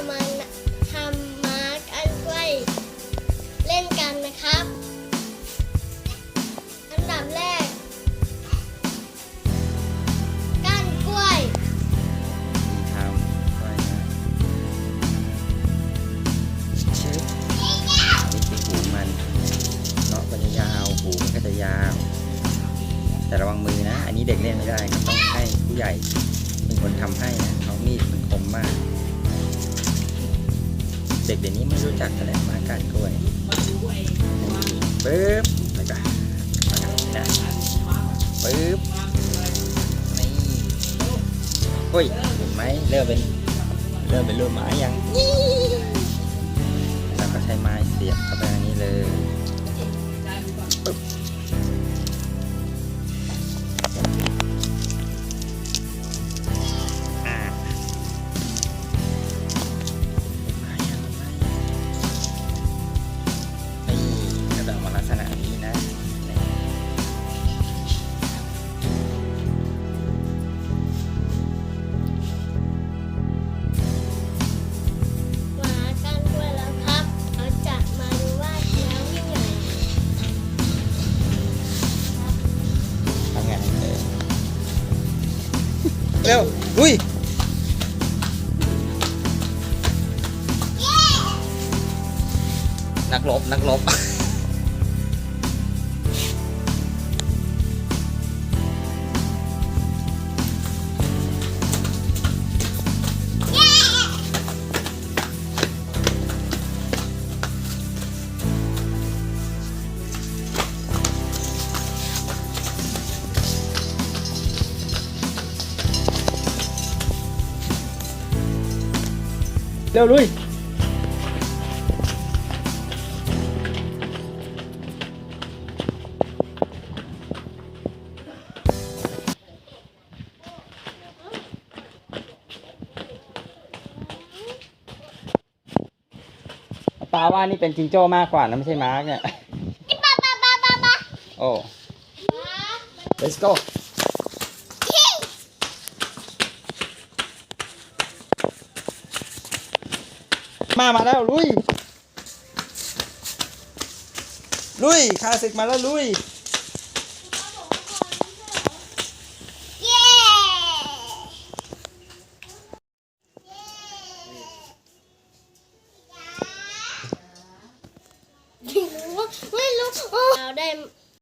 จะมาทำม้ากันกล้วยเล่นกันนะครับ อันดับแรก ก้านกล้วยทำค่อยนะชึบนี่คือหูมันเนาะมันจะยาวหูมันก็จะยาว แต่ระวังมือนะ อันนี้เด็กเล่นไม่ได้ครับต้องให้ผู้ใหญ่เป็นคนทำให้นะเพรามีดมันคมมาก ด็กเดี๋ยวนี้ไม่รู้จักกันแล้วมาการกล้วยปึ๊บแล้วก็นะปึ๊บนี่เฮ้ยเห็นไหมเริ่มเป็นเริ่มเป็นรูปหมายังแล้วก็ใช้ไม้เสียบเข้าไปอันนี้เลยปึ๊บ เร็วอุ้ยนักลบนักลบ เร็วลุยปาว่านี่เป็นจิงโจ้มากกว่านะไม่ใช่มาร์กเนี่ยปะปะปะปะปะโอ้ม้า let's go มามาแล้วลุย ลุยคาสิกมาแล้วลุย เย้ไม่รู้ไม่รู้เราได้